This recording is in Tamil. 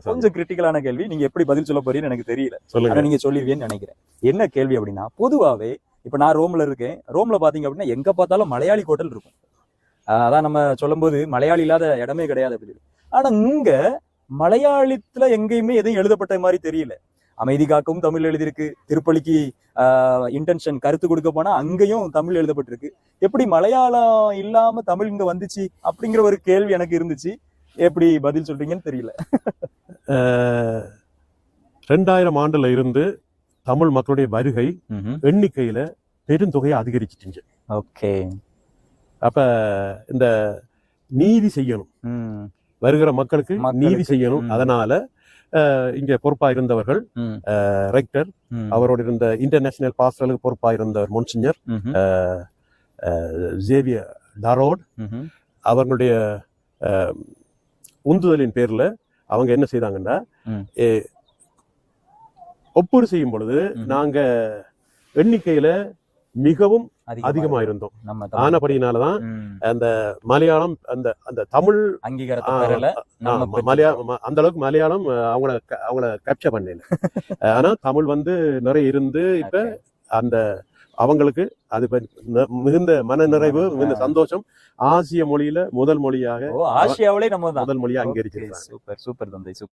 கொஞ்சம் கிரிட்டிக்கலான கேள்வி. நீங்க எப்படி பதில் சொல்ல போறீங்கன்னு எனக்கு தெரியல. சொல்லுங்க. நீங்க சொல்லிருவீங்கன்னு நினைக்கிறேன். என்ன கேள்வி அப்படின்னா பொதுவாவே இப்ப நான் ரோம்ல இருக்கேன். ரோம்ல பாத்தீங்க அப்படின்னா எங்க பார்த்தாலும் மலையாளி ஹோட்டல் இருக்கும். அதான் நம்ம சொல்லும்போது மலையாளி இல்லாத இடமே கிடையாது அப்படி. ஆனா இங்க மலையாளத்துல எங்கேயுமே எதுவும் எழுதப்பட்ட மாதிரி தெரியல. அமைதி காக்கவும் தமிழ் எழுதியிருக்கு. திருப்பலிக்கு இன்டென்ஷன் கருத்து கொடுக்க போனா அங்கேயும் தமிழ் எழுதப்பட்டிருக்கு. எப்படி மலையாளம் இல்லாம தமிழ் இங்க வந்துச்சு அப்படிங்கிற ஒரு கேள்வி எனக்கு இருந்துச்சு. எப்படி பதில் சொல்றீங்கன்னு தெரியல. ரெண்டாயிரம் ஆண்டுல இருந்து தமிழ் மக்களுடைய வருகை எண்ணிக்கையில பெருந்தொகையை அதிகரிச்சிட்டுச்சு ஓகே அப்ப இந்த நீதி செய்யணும் வருகிற மக்களுக்கு நீதி செய்யணும். அதனால இங்க பொறுப்பா இருந்தவர்கள் ரெக்டர். அவரோட இருந்த இன்டர்நேஷனல் பாஸ்டலுக்கு பொறுப்பா இருந்தவர் மொன்சிஞர் ம்ஹும். Xavier Tarot. அவர்களுடைய உந்துதலின் பேர்ல அவங்க என்ன செய்தாங்கன்னா ஒப்பீடு செய்யும் பொழுது. நாங்க எண்ணிக்கையில மிகவும் அதிகமா இருந்தோம் ம். அந்த மலையாளம் அந்த அந்த தமிழ். மலையாளம் அந்த அளவுக்கு மலையாளம் அவங்கள அவங்கள கேப்சர் பண்ணல ஆனா தமிழ் வந்து நிறைய இருந்து இப்ப. அந்த அவங்களுக்கு அது மிகுந்த மன நிறைவு மிகுந்த சந்தோஷம் ஆசிய மொழியில முதல் மொழியாக ஆசியாவிலே நம்ம முதல் மொழியா அங்கீகரிச்சிருக்காங்க. சூப்பர் சூப்பர் தந்தை சூப்பர்.